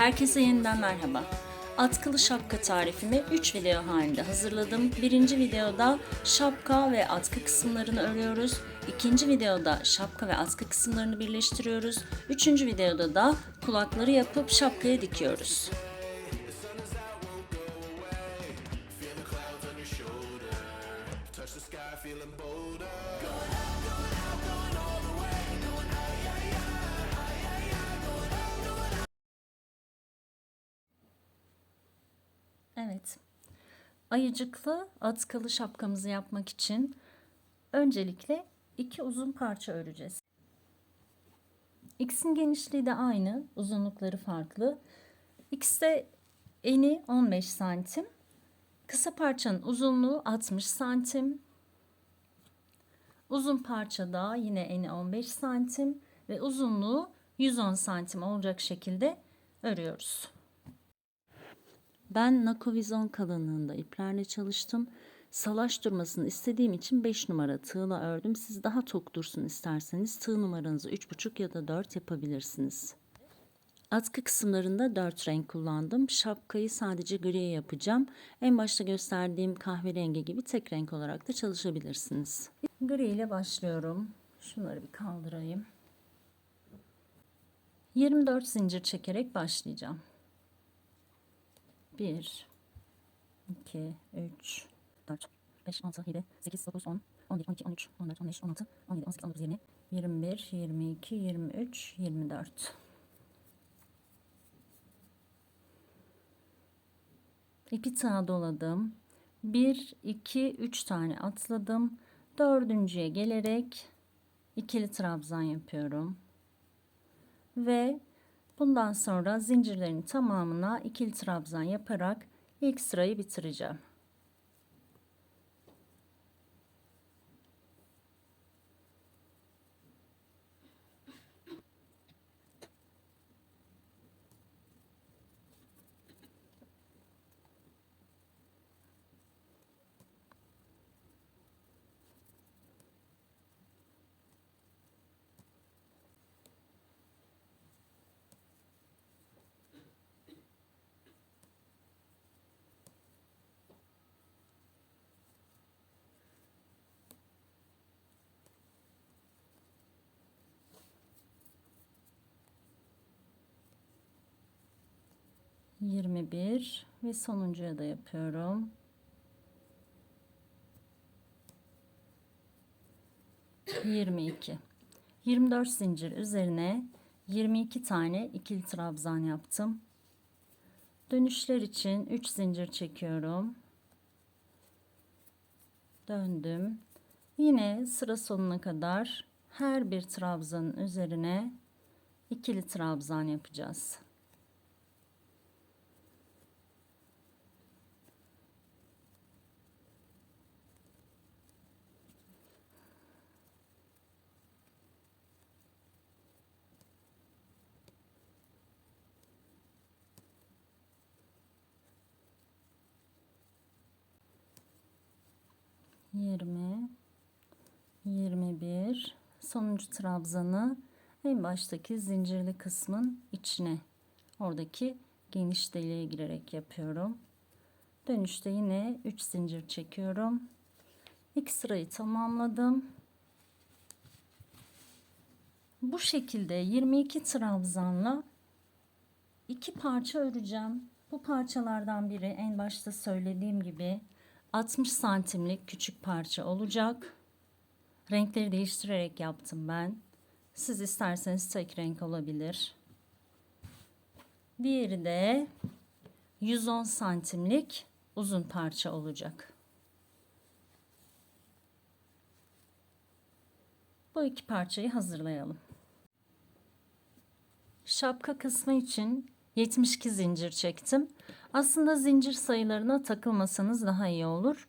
Herkese yeniden merhaba. Atkılı şapka tarifimi 3 video halinde hazırladım. Birinci videoda şapka ve atkı kısımlarını örüyoruz. İkinci videoda şapka ve atkı kısımlarını birleştiriyoruz. Üçüncü videoda da kulakları yapıp şapkaya dikiyoruz. Evet. Ayıcıklı atkılı şapkamızı yapmak için öncelikle iki uzun parça öreceğiz. İkisinin genişliği de aynı, uzunlukları farklı. De eni 15 santim. Kısa parçanın uzunluğu 60 santim. Uzun parçada yine eni 15 santim ve uzunluğu 110 santim olacak şekilde örüyoruz. Ben nakovizon kalınlığında iplerle çalıştım. Salaş durmasını istediğim için 5 numara tığla ördüm. Siz daha tok dursun isterseniz tığ numaranızı 3,5 ya da 4 yapabilirsiniz. Atkı kısımlarında 4 renk kullandım. Şapkayı sadece gri yapacağım. En başta gösterdiğim kahverengi gibi tek renk olarak da çalışabilirsiniz. Gri ile başlıyorum. Şunları bir kaldırayım. 24 zincir çekerek başlayacağım. 1 2 3 4 5 6 7 8 9 10 11 12 13 14 15 16 17 18 19 20 21 22 23 24 İpi sağa doladım. 1 2 3 tane atladım. Dördüncüye gelerek ikili trabzan yapıyorum. Ve Bundan sonra zincirlerin tamamına ikili trabzan yaparak ilk sırayı bitireceğim. Yirmi bir ve sonuncuya da yapıyorum. Yirmi iki. Yirmi dört zincir üzerine 22 tane ikili trabzan yaptım. Dönüşler için 3 zincir çekiyorum. Döndüm. Yine sıra sonuna kadar her bir trabzanın üzerine ikili trabzan yapacağız. Yirmi, yirmi bir. Sonuncu trabzanı en baştaki zincirli kısmın içine oradaki geniş deliğe girerek yapıyorum. Dönüşte yine 3 zincir çekiyorum. İlk sırayı tamamladım. Bu şekilde 22 trabzanla iki parça öreceğim. Bu parçalardan biri en başta söylediğim gibi 60 santimlik küçük parça olacak. Renkleri değiştirerek yaptım ben. Siz isterseniz tek renk olabilir. Diğeri de 110 santimlik uzun parça olacak. Bu iki parçayı hazırlayalım. Şapka kısmı için 72 zincir çektim. Aslında zincir sayılarına takılmasanız daha iyi olur.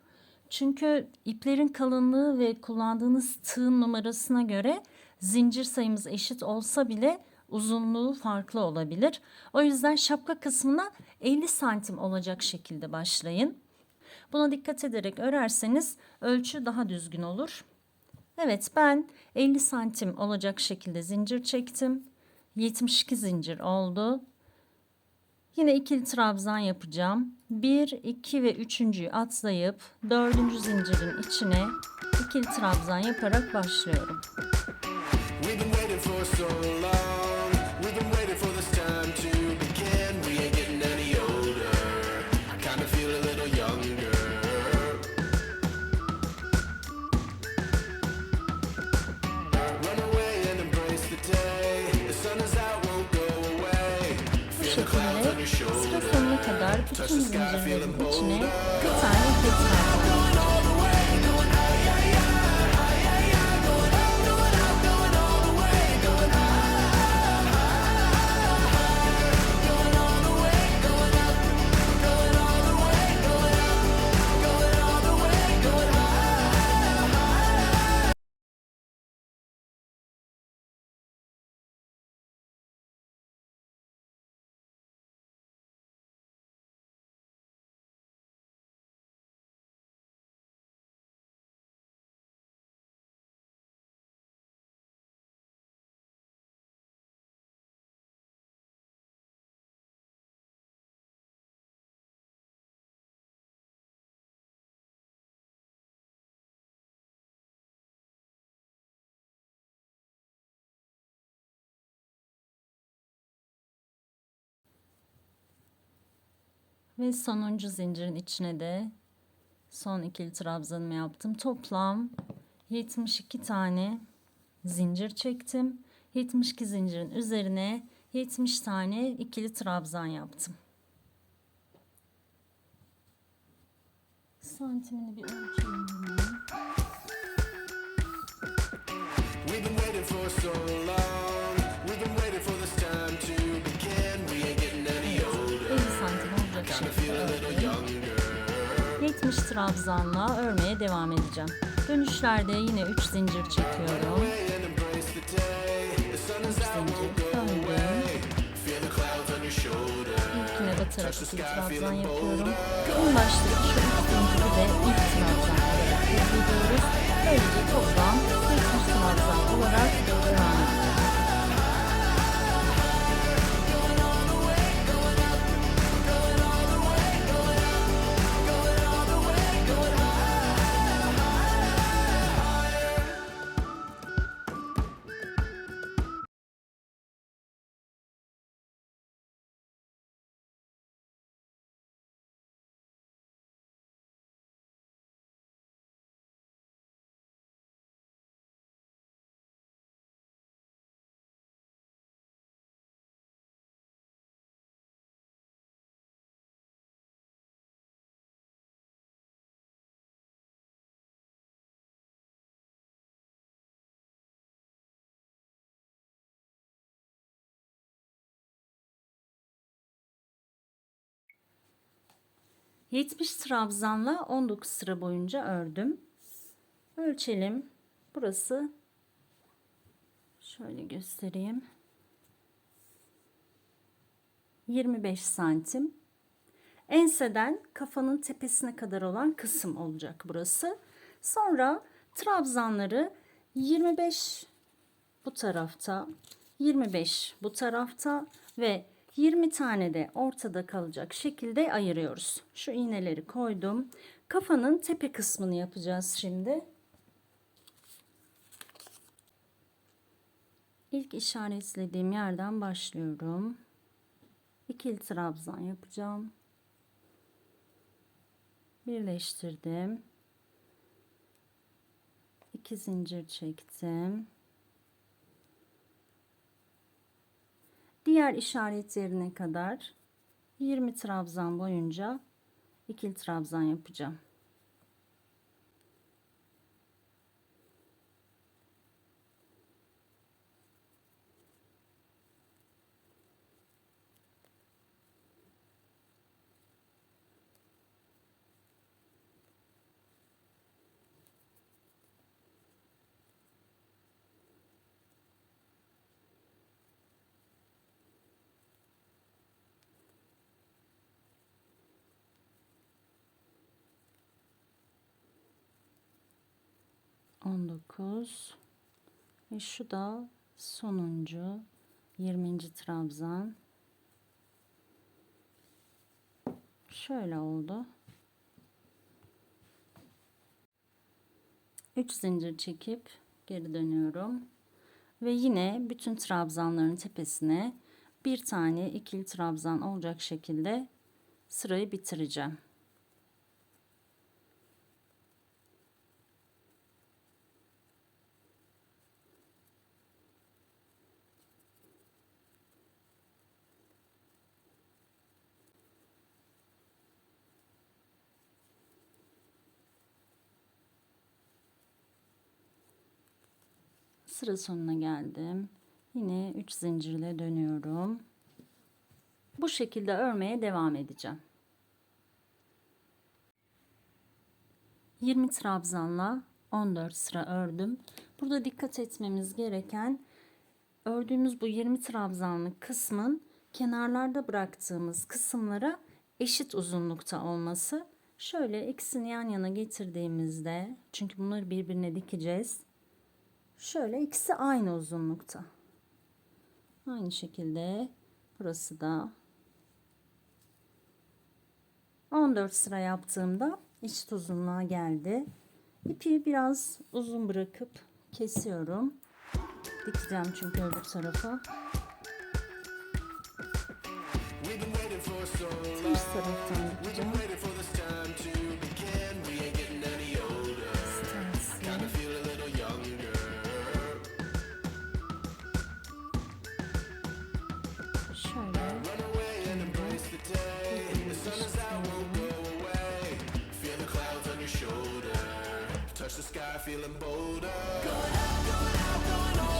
Çünkü iplerin kalınlığı ve kullandığınız tığın numarasına göre zincir sayımız eşit olsa bile uzunluğu farklı olabilir. O yüzden şapka kısmına 50 santim olacak şekilde başlayın. Buna dikkat ederek örerseniz ölçü daha düzgün olur. Evet ben 50 santim olacak şekilde zincir çektim. 72 zincir oldu. Yine ikili trabzan yapacağım. 1, 2 ve 3.'yü atlayıp 4. zincirin içine ikili trabzan yaparak başlıyorum. Bu şekilde sıra sonuna kadar bütün zincirlerin içine Ve sonuncu zincirin içine de son ikili trabzanımı yaptım. Toplam 72 tane zincir çektim. 72 zincirin üzerine 70 tane ikili trabzan yaptım. Santimini bir ölçeyim. We've been waiting for so long. Trabzanla örmeye devam edeceğim. Dönüşlerde yine 3 zincir çekiyorum. Away and embrace the day. The sun is 3 out, zincir döndüm. İlkine batarak ikili trabzan yapıyorum. En baştaki şu üç zinciri de ilk trabzan olarak yapıyoruz. Böylece toplam 70 trabzan olarak devam ediyor. ...70 trabzanla 19 sıra boyunca ördüm. Ölçelim. Burası... ...şöyle göstereyim. 25 santim. Enseden kafanın tepesine kadar olan kısım olacak burası. Sonra trabzanları 25 bu tarafta, 25 bu tarafta ve 20 tane de ortada kalacak şekilde ayırıyoruz. Şu iğneleri koydum. Kafanın tepe kısmını yapacağız şimdi. İlk işaretlediğim yerden başlıyorum. İkili trabzan yapacağım. Birleştirdim. İki zincir çektim. Diğer işaret yerine kadar 20 trabzan boyunca ikili trabzan yapacağım. On dokuz ve şu da sonuncu 20. trabzan. Şöyle oldu. 3 zincir çekip geri dönüyorum. Ve yine bütün trabzanların tepesine bir tane ikili trabzan olacak şekilde sırayı bitireceğim. Sıra sonuna geldim. Yine 3 zincirle dönüyorum. Bu şekilde örmeye devam edeceğim. 20 trabzanla 14 sıra ördüm. Burada dikkat etmemiz gereken ördüğümüz bu 20 trabzanlık kısmın kenarlarda bıraktığımız kısımlara eşit uzunlukta olması. Şöyle ikisini yan yana getirdiğimizde çünkü bunları birbirine dikeceğiz. Şöyle ikisi aynı uzunlukta. Aynı şekilde burası da 14 sıra yaptığımda eşit uzunluğa geldi. İpi biraz uzun bırakıp kesiyorum. Dikeceğim çünkü öbür tarafa. Ters taraftan dikeceğim. The sky, feeling bolder. Konuşabilirsin.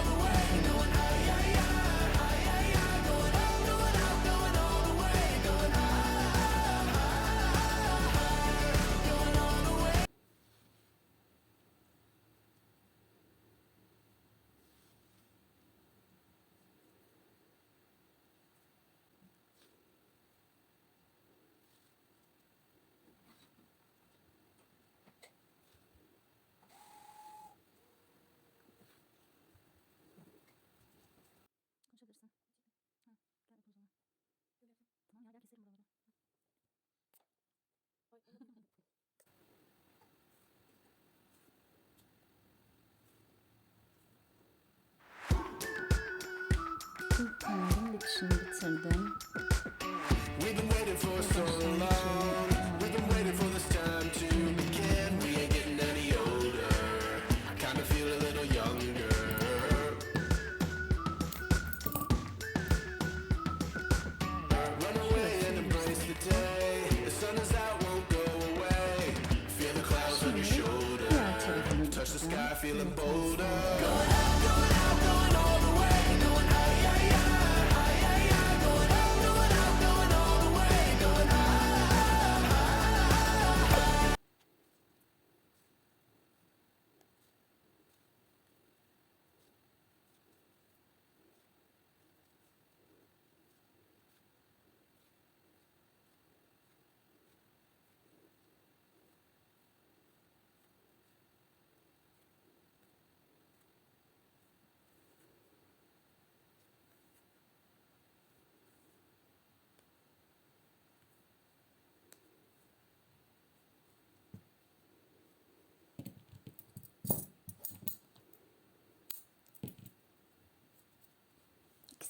serdim.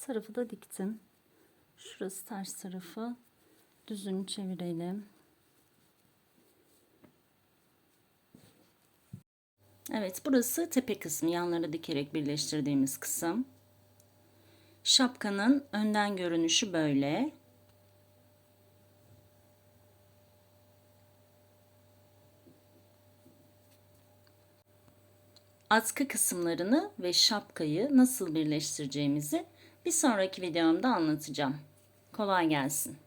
Tarafı da diktim. Şurası ters tarafı. Düzünü çevirelim. Evet, burası tepe kısmı. Yanlara dikerek birleştirdiğimiz kısım. Şapkanın önden görünüşü böyle. Atkı kısımlarını ve şapkayı nasıl birleştireceğimizi bir sonraki videomda anlatacağım. Kolay gelsin.